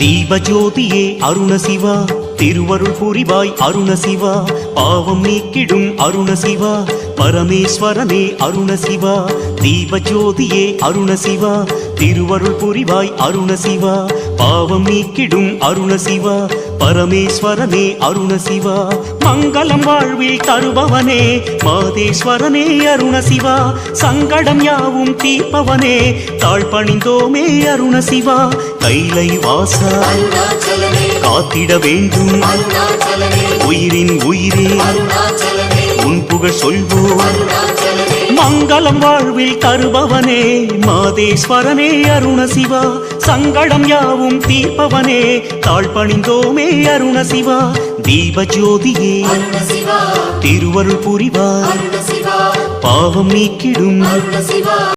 தீபஜோதியே அருண சிவா திருவருள் புரிவாய் அருண சிவா பாவம் நீக்கிடும் அருண சிவா பரமேஸ்வரனே அருண சிவா தீபஜோதியே அருண சிவா திருவருள் புரிவாய் அருண சிவா பாவம் நீக்கிடும் அருண சிவா பரமேஸ்வரனே அருண சிவா மங்களம் வாழ்வில் தருபவனே மாதேஸ்வரனே அருண சிவா சங்கடம் யாவும் தீர்ப்பவனே தாழ்பணிந்தோமே அருண சிவா கைலை வாசா காத்திட வேண்டும் உயிரின் உயிரே புகழ் சொல்வோம். மங்களம் வாழ்வில் தருபவனே மாதேஸ்வரனே அருண சிவா. சங்கடம் யாவும் தீர்ப்பவனே தாழ்பணிந்தோமே அருண சிவா. தீபஜோதியே அருண சிவா. திருவருள் புரிவார் பாவம் நீக்கிடும்